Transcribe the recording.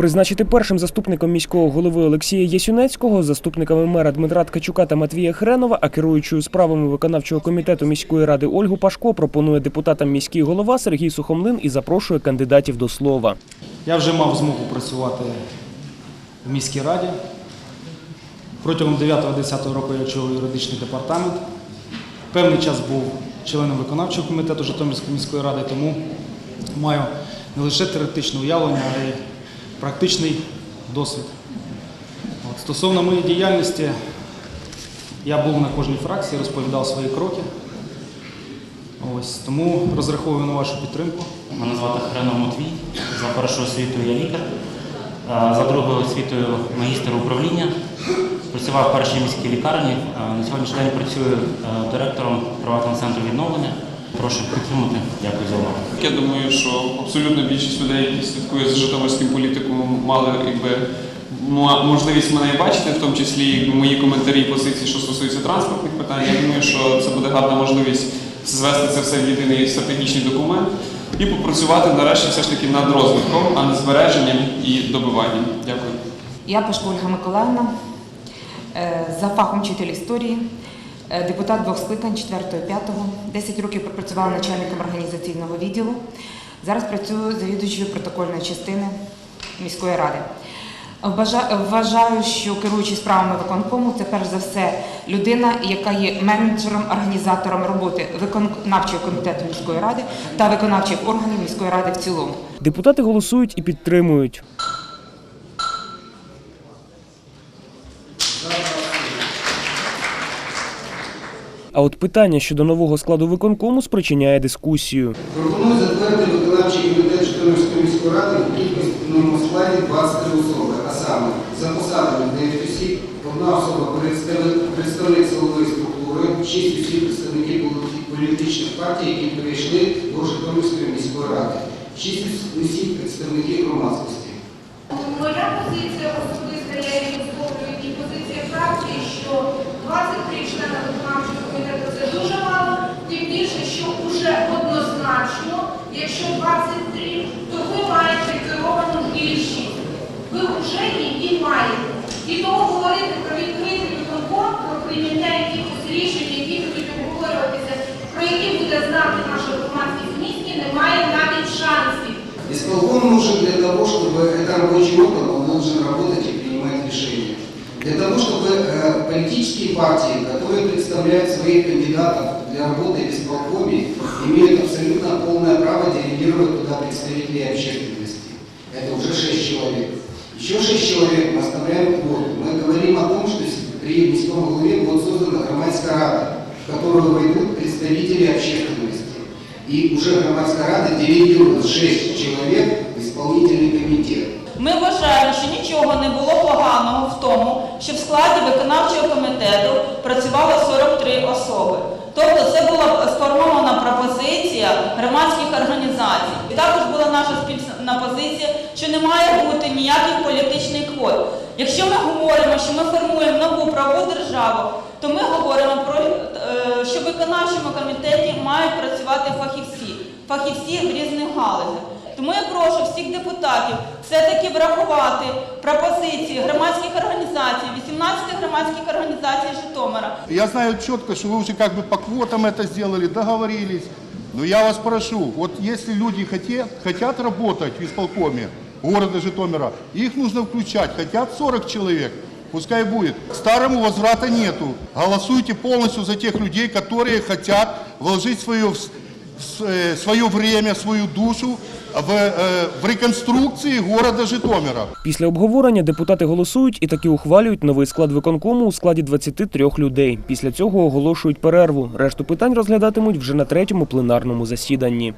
Призначити першим заступником міського голови Олексія Ясюнецького, заступниками мера Дмитра Ткачука та Матвія Хренова, а керуючою справами виконавчого комітету міської ради Ольгу Пашко пропонує депутатам міський голова Сергій Сухомлин і запрошує кандидатів до слова. Я вже мав змогу працювати в міській раді. Протягом 9-10 року я очолив юридичний департамент. Певний час був членом виконавчого комітету Житомирської міської ради, тому маю не лише теоретичне уявлення, а й практичний досвід. От, стосовно моєї діяльності, я був на кожній фракції, розповідав свої кроки. Ось, тому розраховую на вашу підтримку. Мене звати Хренов Матвій. За першою освітою я лікар, за другою освітою магістр управління. Працював в першій міській лікарні. На сьогоднішній день працюю е, директором приватного центру відновлення. Прошу підтримати. Дякую за увагу. Я думаю, що абсолютно більшість людей, які слідкують за житомирським політиком, мали якби можливість мене і бачити, в тому числі мої коментарі і позиції, що стосуються транспортних питань. Я думаю, що це буде гарна можливість звести це все в єдиний стратегічний документ і попрацювати нарешті все ж таки над розвитком, а не збереженням і добиванням. Дякую. Я Пашко Ольга Миколаївна, е, за фахом вчитель історії, депутат двох скликань 4-5, 10 років пропрацювала начальником організаційного відділу. Зараз працюю завідувачою протокольної частини міської ради. Вважаю, що керуючий справами виконкому це перш за все людина, яка є менеджером, організатором роботи виконавчого комітету міської ради та виконавчих органів міської ради в цілому. Депутати голосують і підтримують. А от питання щодо нового складу виконкому спричиняє дискусію. Пропоную затвердити виконавчий комітет Житомирської міської ради в кількісному складі 23 особи, а саме за посадами 9 осіб, одна особа представник, представник силової структури, 6 осіб представників політичних партій, які перейшли до Житомирської міської ради, 6 осіб представників громадськості. Моя позиція особиста, я її висловлюю, і позиція фракції, що 23 члени виконавчого комітету це дуже мало, більше, що вже однозначно, якщо 23, то ви маєте керовану більшість. Ви вже її маєте. І тому говорити про відкритий виконком, про прийняття якихось рішень, які будуть обговорюватися, про які буде знати наша громадськість в місті, немає навіть шансів. Исполком нужен для того, чтобы это рабочий орган, он должен работать и принимать. Для того, чтобы э, политические партии, которые представляют своих кандидатов для работы в исполкоме, имеют абсолютно полное право делегировать туда представителей общественности. Это уже 6 человек. Еще 6 человек мы оставляем квоту. Мы говорим о том, что при міському голове будет создана громадская рада, в которую войдут представители общественности. И уже громадская рада делегирует 6 человек в исполнительный комитет. Ми вважаємо, що нічого що в складі виконавчого комітету працювало 43 особи. Тобто це була сформована пропозиція громадських організацій. І також була наша спільна позиція, що не має бути ніяких політичних квот. Якщо ми говоримо, що ми формуємо нову правову державу, то ми говоримо про е, що в виконавчому комітеті мають працювати фахівці, фахівці в різних галузях. Тому я прошу всіх депутатів все-таки врахувати пропозиції громадських організацій, 18 громадських організацій Житомира. Я знаю четко, что вы уже как бы по квотам это сделали, договорились. Но я вас прошу, вот если люди хотят, хотят работать в исполкоме города Житомира, их нужно включать. Хотят 40 человек, пускай будет. К старому возврата нету. Голосуйте полностью за тех людей, которые хотят вложить свое, в с- с- э, свое время, свою душу в, э, в реконструкції города Житомира. Після обговорення депутати голосують і таки ухвалюють новий склад виконкому у складі 23 людей. Після цього оголошують перерву. Решту питань розглядатимуть вже на третьому пленарному засіданні.